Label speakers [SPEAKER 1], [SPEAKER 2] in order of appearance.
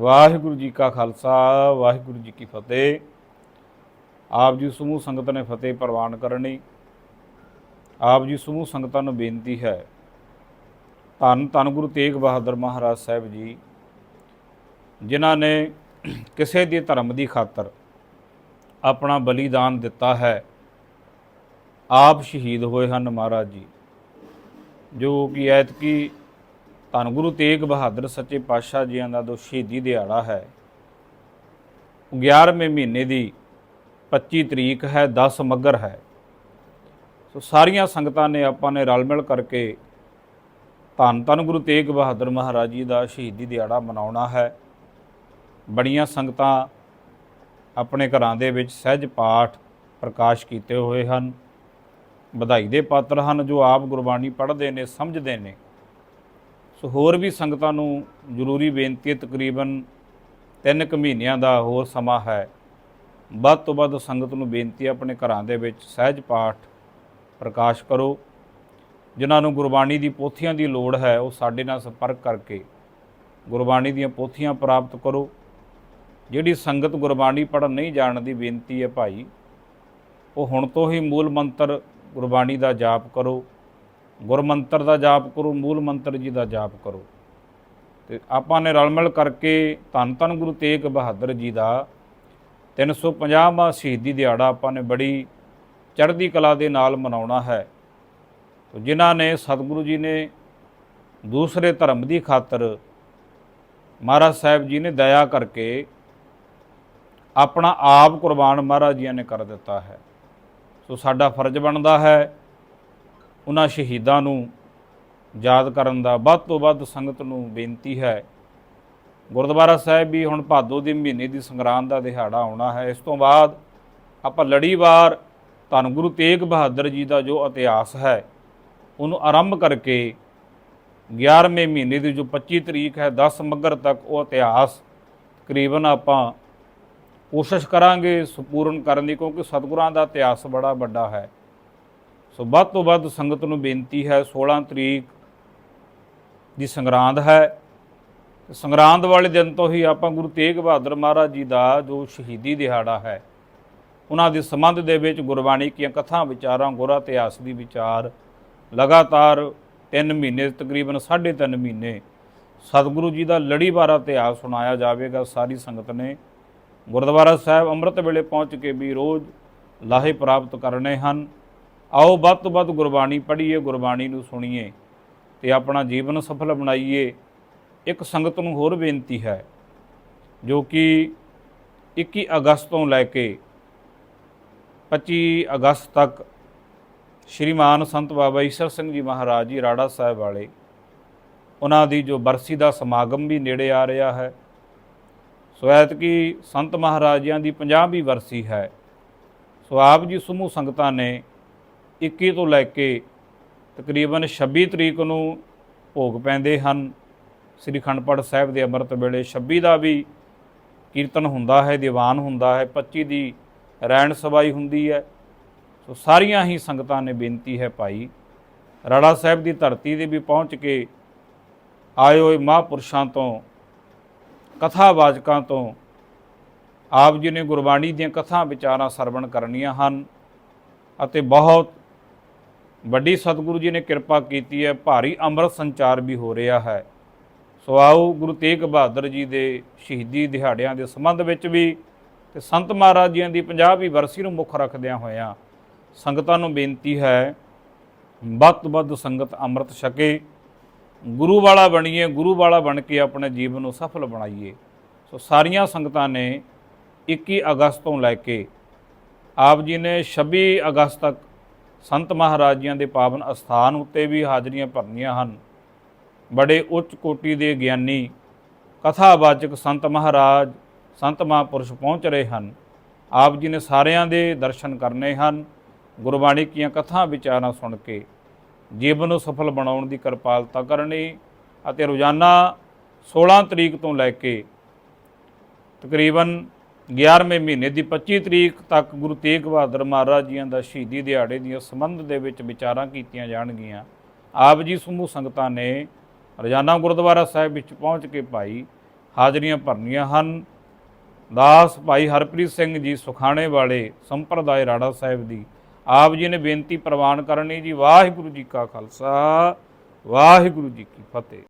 [SPEAKER 1] ਵਾਹਿਗੁਰੂ ਜੀ ਕਾ ਖਾਲਸਾ, ਵਾਹਿਗੁਰੂ ਜੀ ਕੀ ਫਤਿਹ। ਆਪ ਜੀ ਸਮੂਹ ਸੰਗਤ ਨੇ ਫਤਿਹ ਪ੍ਰਵਾਨ ਕਰਨੀ। ਆਪ ਜੀ ਸਮੂਹ ਸੰਗਤਾਂ ਨੂੰ ਬੇਨਤੀ ਹੈ, ਧੰਨ ਧੰਨ ਗੁਰੂ ਤੇਗ ਬਹਾਦਰ ਮਹਾਰਾਜ ਸਾਹਿਬ ਜੀ, ਜਿਨ੍ਹਾਂ ਨੇ ਕਿਸੇ ਦੇ ਧਰਮ ਦੀ ਖਾਤਰ ਆਪਣਾ ਬਲੀਦਾਨ ਦਿੱਤਾ ਹੈ, ਆਪ ਸ਼ਹੀਦ ਹੋਏ ਹਨ ਮਹਾਰਾਜ ਜੀ, ਜੋ ਕਿ ਐਤਕੀ ਧੰਨ ਗੁਰੂ ਤੇਗ ਬਹਾਦਰ ਸੱਚੇ ਪਾਤਸ਼ਾਹ ਜੀਆਂ ਦਾ ਦੋ ਸ਼ਹੀਦੀ ਦਿਹਾੜਾ ਹੈ। 11ਵੇਂ ਮਹੀਨੇ ਦੀ 25 ਤਰੀਕ ਹੈ 10 ਮੱਗਰ ਹੈ। ਸੋ ਸਾਰੀਆਂ ਸੰਗਤਾਂ ਨੇ ਆਪਾਂ ਨੇ ਰਲ ਮਿਲ ਕਰਕੇ ਧੰਨ ਧੰਨ ਗੁਰੂ ਤੇਗ ਬਹਾਦਰ ਮਹਾਰਾਜ ਜੀ ਦਾ ਸ਼ਹੀਦੀ ਦਿਹਾੜਾ ਮਨਾਉਣਾ ਹੈ। ਬੜੀਆਂ ਸੰਗਤਾਂ ਆਪਣੇ ਘਰਾਂ ਦੇ ਵਿੱਚ ਸਹਿਜ ਪਾਠ ਪ੍ਰਕਾਸ਼ ਕੀਤੇ ਹੋਏ ਹਨ। ਵਧਾਈ ਦੇ ਪਾਤਰ ਹਨ ਜੋ ਆਪ ਗੁਰਬਾਣੀ ਪੜ੍ਹਦੇ ਨੇ, ਸਮਝਦੇ ਨੇ। ਸੋ ਹੋਰ ਵੀ ਸੰਗਤਾਂ ਨੂੰ ਜ਼ਰੂਰੀ ਬੇਨਤੀ ਹੈ, ਤਕਰੀਬਨ 3 ਕੁ ਮਹੀਨਿਆਂ ਦਾ ਹੋਰ ਸਮਾਂ ਹੈ। ਵੱਧ ਤੋਂ ਵੱਧ ਸੰਗਤ ਨੂੰ ਬੇਨਤੀ ਹੈ, ਆਪਣੇ ਘਰਾਂ ਦੇ ਵਿੱਚ ਸਹਿਜ ਪਾਠ ਪ੍ਰਕਾਸ਼ ਕਰੋ। ਜਿਨ੍ਹਾਂ ਨੂੰ ਗੁਰਬਾਣੀ ਦੀ ਪੋਥੀਆਂ ਦੀ ਲੋੜ ਹੈ, ਉਹ ਸਾਡੇ ਨਾਲ ਸੰਪਰਕ ਕਰਕੇ ਗੁਰਬਾਣੀ ਦੀਆਂ ਪੋਥੀਆਂ ਪ੍ਰਾਪਤ ਕਰੋ। ਜਿਹੜੀ ਸੰਗਤ ਗੁਰਬਾਣੀ ਪੜ੍ਹਨ ਨਹੀਂ ਜਾਣਦੀ ਬੇਨਤੀ ਹੈ ਭਾਈ, ਉਹ ਹੁਣ ਤੋਂ ਹੀ ਮੂਲ ਮੰਤਰ ਗੁਰਬਾਣੀ ਦਾ ਜਾਪ ਕਰੋ। ਗੁਰਮੰਤਰ ਦਾ ਜਾਪ ਕਰੋ, ਮੂਲ ਮੰਤਰ ਜੀ ਦਾ ਜਾਪ ਕਰੋ। ਤੇ ਆਪਾਂ ਨੇ ਰਲ ਮਿਲ ਕਰਕੇ ਧੰਨ ਧੰਨ ਗੁਰੂ ਤੇਗ ਬਹਾਦਰ ਜੀ ਦਾ 350ਵਾਂ ਸ਼ਹੀਦੀ ਦਿਹਾੜਾ ਆਪਾਂ ਨੇ ਬੜੀ ਚੜ੍ਹਦੀ ਕਲਾ ਦੇ ਨਾਲ ਮਨਾਉਣਾ ਹੈ। ਤੋ ਜਿਨ੍ਹਾਂ ਨੇ ਸਤਿਗੁਰੂ ਜੀ ਨੇ ਦੂਸਰੇ ਧਰਮ ਦੀ ਖਾਤਰ ਮਹਾਰਾਜ ਸਾਹਿਬ ਜੀ ਨੇ ਦਇਆ ਕਰਕੇ ਆਪਣਾ ਆਪ ਕੁਰਬਾਨ ਮਹਾਰਾਜ ਜੀ ਨੇ ਕਰ ਦਿੱਤਾ ਹੈ। ਸੋ ਸਾਡਾ ਫਰਜ਼ ਬਣਦਾ ਹੈ ਉਹਨਾਂ ਸ਼ਹੀਦਾਂ ਨੂੰ ਯਾਦ ਕਰਨ ਦਾ ਵੱਧ ਤੋਂ ਵੱਧ ਸੰਗਤ ਨੂੰ ਬੇਨਤੀ ਹੈ। ਗੁਰਦੁਆਰਾ ਸਾਹਿਬ ਵੀ ਹੁਣ ਭਾਦੋ ਦੇ ਮਹੀਨੇ ਦੀ ਸੰਗਰਾਂਦ ਦਾ ਦਿਹਾੜਾ ਆਉਣਾ ਹੈ। ਇਸ ਤੋਂ ਬਾਅਦ ਆਪਾਂ ਲੜੀਵਾਰ ਧੰਨ ਗੁਰੂ ਤੇਗ ਬਹਾਦਰ ਜੀ ਦਾ ਜੋ ਇਤਿਹਾਸ ਹੈ, ਉਹਨੂੰ ਆਰੰਭ ਕਰਕੇ 11ਵੇਂ ਮਹੀਨੇ ਦੀ ਜੋ 25 ਤਰੀਕ ਹੈ 10 ਮੱਗਰ ਤੱਕ ਉਹ ਇਤਿਹਾਸ ਤਕਰੀਬਨ ਆਪਾਂ ਕੋਸ਼ਿਸ਼ ਕਰਾਂਗੇ ਸੰਪੂਰਨ ਕਰਨ ਦੀ, ਕਿਉਂਕਿ ਸਤਿਗੁਰਾਂ ਦਾ ਇਤਿਹਾਸ ਬੜਾ ਵੱਡਾ ਹੈ। ਸੋ ਵੱਧ ਤੋਂ ਵੱਧ ਸੰਗਤ ਨੂੰ ਬੇਨਤੀ ਹੈ 16 ਤਰੀਕ ਦੀ ਸੰਗਰਾਂਦ ਹੈ। ਸੰਗਰਾਂਦ ਵਾਲੇ ਦਿਨ ਤੋਂ ਹੀ ਆਪਾਂ ਗੁਰੂ ਤੇਗ ਬਹਾਦਰ ਮਹਾਰਾਜ ਜੀ ਦਾ ਜੋ ਸ਼ਹੀਦੀ ਦਿਹਾੜਾ ਹੈ, ਉਹਨਾਂ ਦੇ ਸੰਬੰਧ ਦੇ ਵਿੱਚ ਗੁਰਬਾਣੀ ਦੀਆਂ ਕਥਾ ਵਿਚਾਰਾਂ, ਗੁਰ ਇਤਿਹਾਸ ਦੀ ਵਿਚਾਰ ਲਗਾਤਾਰ 3 ਮਹੀਨੇ, ਤਕਰੀਬਨ 3.5 ਮਹੀਨੇ ਸਤਿਗੁਰੂ ਜੀ ਦਾ ਲੜੀਵਾਰ ਇਤਿਹਾਸ ਸੁਣਾਇਆ ਜਾਵੇਗਾ। ਸਾਰੀ ਸੰਗਤ ਨੇ ਗੁਰਦੁਆਰਾ ਸਾਹਿਬ ਅੰਮ੍ਰਿਤ ਵੇਲੇ ਪਹੁੰਚ ਕੇ ਵੀ ਰੋਜ਼ ਲਾਹੇ ਪ੍ਰਾਪਤ ਕਰਨੇ ਹਨ। ਆਓ ਵੱਧ ਤੋਂ ਵੱਧ ਗੁਰਬਾਣੀ ਪੜ੍ਹੀਏ, ਗੁਰਬਾਣੀ ਨੂੰ ਸੁਣੀਏ ਤੇ ਆਪਣਾ ਜੀਵਨ ਸਫਲ ਬਣਾਈਏ। ਇੱਕ ਸੰਗਤ ਨੂੰ ਹੋਰ ਬੇਨਤੀ ਹੈ, ਜੋ ਕਿ 21 ਅਗਸਤ ਤੋਂ ਲੈ ਕੇ 25 ਅਗਸਤ ਤੱਕ ਸ਼੍ਰੀਮਾਨ ਸੰਤ ਬਾਬਾ ਈਸ਼ਰ ਸਿੰਘ ਜੀ ਮਹਾਰਾਜ ਜੀ, ਰਾੜਾ ਸਾਹਿਬ ਵਾਲੇ, ਉਹਨਾਂ ਦੀ ਜੋ ਬਰਸੀ ਦਾ ਸਮਾਗਮ ਵੀ ਨੇੜੇ ਆ ਰਿਹਾ ਹੈ। ਸੋ ਐਤਕੀ ਸੰਤ ਮਹਾਰਾਜਿਆਂ ਦੀ 50ਵੀਂ ਬਰਸੀ ਹੈ। ਸੋ ਆਪ ਜੀ ਸਮੂਹ ਸੰਗਤਾਂ ਨੇ 21 ਤੋਂ ਲੈ ਕੇ ਤਕਰੀਬਨ 26 ਤਰੀਕ ਨੂੰ ਭੋਗ ਪੈਂਦੇ ਹਨ। ਸ੍ਰੀ ਖੰਡਪੜ ਸਾਹਿਬ ਦੇ ਅੰਮ੍ਰਿਤ ਵੇਲੇ 26 ਦਾ ਵੀ ਕੀਰਤਨ ਹੁੰਦਾ ਹੈ, ਦੀਵਾਨ ਹੁੰਦਾ ਹੈ 25 ਦੀ ਰੈਣ ਸਵਾਈ ਹੁੰਦੀ ਹੈ। ਸੋ ਸਾਰੀਆਂ ਹੀ ਸੰਗਤਾਂ ਨੇ ਬੇਨਤੀ ਹੈ ਭਾਈ, ਰਾੜਾ ਸਾਹਿਬ ਦੀ ਧਰਤੀ ਤੇ ਵੀ ਪਹੁੰਚ ਕੇ ਆਏ ਹੋਏ ਮਹਾਂਪੁਰਸ਼ਾਂ ਤੋਂ ਕਥਾਵਾਚਕਾਂ ਤੋਂ, ਆਪ ਜੀ ਨੇ ਗੁਰਬਾਣੀ ਦੀਆਂ ਕਥਾ ਵਿਚਾਰਾਂ ਸਰਵਣ ਕਰਨੀਆਂ ਹਨ ਅਤੇ ਬਹੁਤ ਵੱਡੀ ਸਤਿਗੁਰੂ ਜੀ ਨੇ ਕਿਰਪਾ ਕੀਤੀ ਹੈ, ਭਾਰੀ ਅੰਮ੍ਰਿਤ ਸੰਚਾਰ ਵੀ ਹੋ ਰਿਹਾ ਹੈ। ਸੋ ਆਓ ਗੁਰੂ ਤੇਗ ਬਹਾਦਰ ਜੀ ਦੇ ਸ਼ਹੀਦੀ ਦਿਹਾੜਿਆਂ ਦੇ ਸੰਬੰਧ ਵਿੱਚ ਵੀ ਤੇ ਸੰਤ ਮਹਾਰਾਜ ਜੀਆਂ ਦੀ 50ਵੀਂ ਵਰਸੀ ਨੂੰ ਮੁੱਖ ਰੱਖਦਿਆਂ ਹੋਇਆਂ ਸੰਗਤਾਂ ਨੂੰ ਬੇਨਤੀ ਹੈ, ਵੱਧ ਵੱਧ ਸੰਗਤ ਅੰਮ੍ਰਿਤ ਛਕੇ, ਗੁਰੂ ਵਾਲਾ ਬਣੀਏ, ਗੁਰੂ ਵਾਲਾ ਬਣ ਕੇ ਆਪਣੇ ਜੀਵਨ ਨੂੰ ਸਫਲ ਬਣਾਈਏ। ਸੋ ਸਾਰੀਆਂ ਸੰਗਤਾਂ ਨੇ 21 ਅਗਸਤ ਤੋਂ ਲੈ ਕੇ ਆਪ ਜੀ ਨੇ 26 ਅਗਸਤ ਤੱਕ ਸੰਤ ਮਹਾਰਾਜਿਆਂ ਦੇ ਪਾਵਨ ਅਸਥਾਨ ਉੱਤੇ ਵੀ ਹਾਜ਼ਰੀਆਂ ਭਰਨੀਆਂ ਹਨ। ਬੜੇ ਉੱਚ ਕੋਟੀ ਦੇ ਗਿਆਨੀ, ਕਥਾਵਾਚਕ ਸੰਤ ਮਹਾਰਾਜ, ਸੰਤ ਮਹਾਂਪੁਰਸ਼ ਪਹੁੰਚ ਰਹੇ ਹਨ। ਆਪ ਜੀ ਨੇ ਸਾਰਿਆਂ ਦੇ ਦਰਸ਼ਨ ਕਰਨੇ ਹਨ। ਗੁਰਬਾਣੀ ਦੀਆਂ ਕਥਾ ਵਿਚਾਰਾਂ ਸੁਣ ਕੇ, ਜੀਵਨ ਨੂੰ ਸਫਲ ਬਣਾਉਣ ਦੀ ਕਿਰਪਾਲਤਾ ਕਰਨੀ ਅਤੇ ਰੋਜ਼ਾਨਾ 16 ਤਰੀਕ ਤੋਂ ਲੈ ਕੇ ਤਕਰੀਬਨ 11ਵੇਂ ਮਹੀਨੇ ਦੀ 25 ਤਰੀਕ ਤੱਕ ਗੁਰੂ ਤੇਗ ਬਹਾਦਰ ਮਹਾਰਾਜ ਜੀਆਂ ਦਾ ਸ਼ਹੀਦੀ ਦਿਹਾੜੇ ਦੀਆਂ ਸੰਬੰਧ ਦੇ ਵਿੱਚ ਵਿਚਾਰਾਂ ਕੀਤੀਆਂ ਜਾਣਗੀਆਂ। ਆਪ ਜੀ ਸਮੂਹ ਸੰਗਤਾਂ ਨੇ ਰੋਜ਼ਾਨਾ ਗੁਰਦੁਆਰਾ ਸਾਹਿਬ ਵਿੱਚ ਪਹੁੰਚ ਕੇ ਭਾਈ ਹਾਜ਼ਰੀਆਂ ਭਰਨੀਆਂ ਹਨ। ਦਾਸ ਭਾਈ ਹਰਪ੍ਰੀਤ ਸਿੰਘ ਜੀ ਸੁਖਾਣੇ ਵਾਲੇ ਸੰਪਰਦਾਇ ਰਾੜਾ ਸਾਹਿਬ ਦੀ ਆਪ ਜੀ ਨੇ ਬੇਨਤੀ ਪ੍ਰਵਾਨ ਕਰਨੀ ਜੀ, ਵਾਹਿਗੁਰੂ ਜੀ ਕਾ ਖਾਲਸਾ, ਵਾਹਿਗੁਰੂ ਜੀ ਕੀ ਫਤਿਹ।